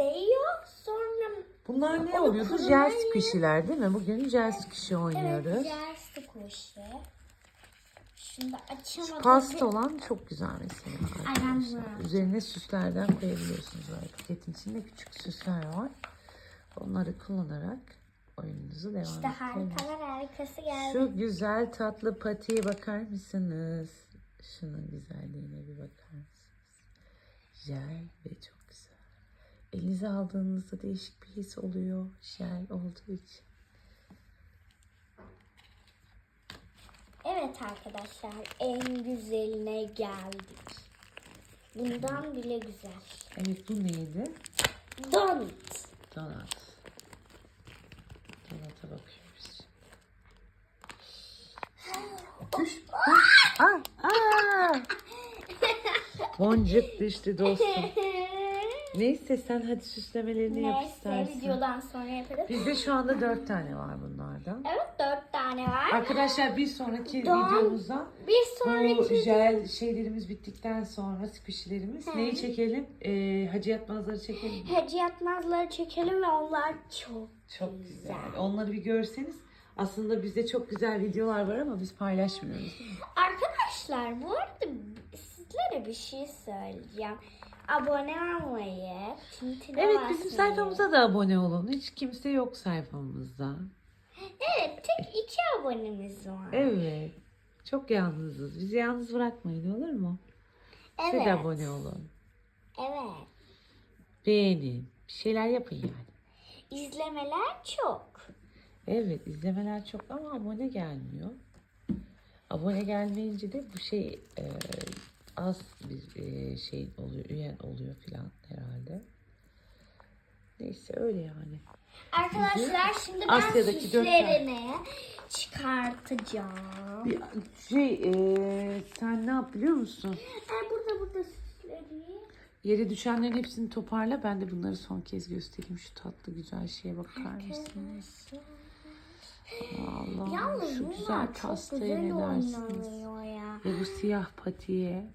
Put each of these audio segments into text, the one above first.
değiyor. Sonra Bunlar ne Onu oluyordu? Jel squishy'ler değil mi? Bugün jel squishy evet oynuyoruz. squishy. Şunu da açamadım. Pasta olan çok güzel mesela Aynen arkadaşlar. Üzerine süslerden koyabiliyorsunuz. Böyle paketin içinde küçük süsler var. Onları kullanarak oyununuzu devam İşte ettirebilirsiniz. harikalar harikası geldi. Şu güzel tatlı patiye bakar mısınız? Şunun güzelliğine bir bakar mısınız? Jel ve çok. Elinize aldığınızda değişik bir his oluyor. Jel olduğu için. Evet arkadaşlar en güzeline geldik. Bundan bile güzel. Evet bu neydi? Donut. Donat. Donata bakıyoruz. Düş. Aa, aa. Boncuk düştü dostum. Neyse sen hadi süslemelerini yap Neyse istersen. videodan sonra yaparız. Bizde şu anda dört tane var bunlardan. Evet dört tane var. Arkadaşlar bir sonraki Doğan- videomuzda Bir bu sonraki jel şeylerimiz bittikten sonra squishy'lerimiz Hı. neyi çekelim? Ee, hacı yatmazları çekelim. hediye yatmazları çekelim ve onlar çok Çok güzel. Onları bir görseniz aslında bizde çok güzel videolar var ama biz paylaşmıyoruz. Arkadaşlar bu arada sizlere bir şey söyleyeceğim. Abone olmayı, tintine Evet basmayı. bizim sayfamıza da abone olun. Hiç kimse yok sayfamızda. Evet tek iki abonemiz var. Evet. Çok yalnızız. Bizi yalnız bırakmayın olur mu? Siz de abone olun. Evet. Beğenin. Bir şeyler yapın yani. İzlemeler çok. Evet izlemeler çok ama abone gelmiyor. Abone gelmeyince de bu şey e, az bir e, şey oluyor, üyen oluyor filan herhalde. Neyse öyle yani. Arkadaşlar şimdi ben Asya'daki dört süslerini çıkartacağım. Bir şey e, sen ne yap biliyor musun? Ay burada burada süsleri. Yere düşenlerin hepsini toparla. Ben de bunları son kez göstereyim. Şu tatlı güzel şeye bakar mısınız? Allah şu güzel pastaya ne dersiniz? Ve bu siyah patiye.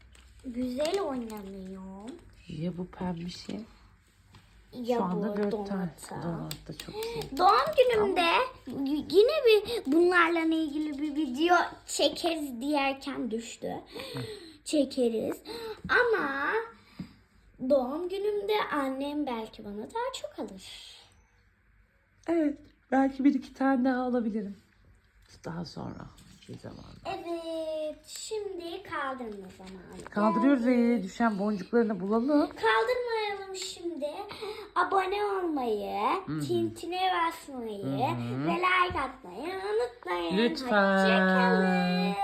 Güzel oynanıyor. Ya bu pembişe. Ya Şu anda bu dört tane. Donat da çok güzel. Doğum günümde y- yine bir bunlarla ilgili bir video çekeriz diyerken düştü. Çekeriz. Ama doğum günümde annem belki bana daha çok alır. Evet. Belki bir iki tane daha alabilirim. Daha sonra bir zaman. Evet, şimdi kaldırma zamanı. Kaldırıyoruz ve düşen boncuklarını bulalım. Kaldırmayalım şimdi. Abone olmayı, tintine basmayı ve like atmayı unutmayın. Lütfen. Hoşçakalın.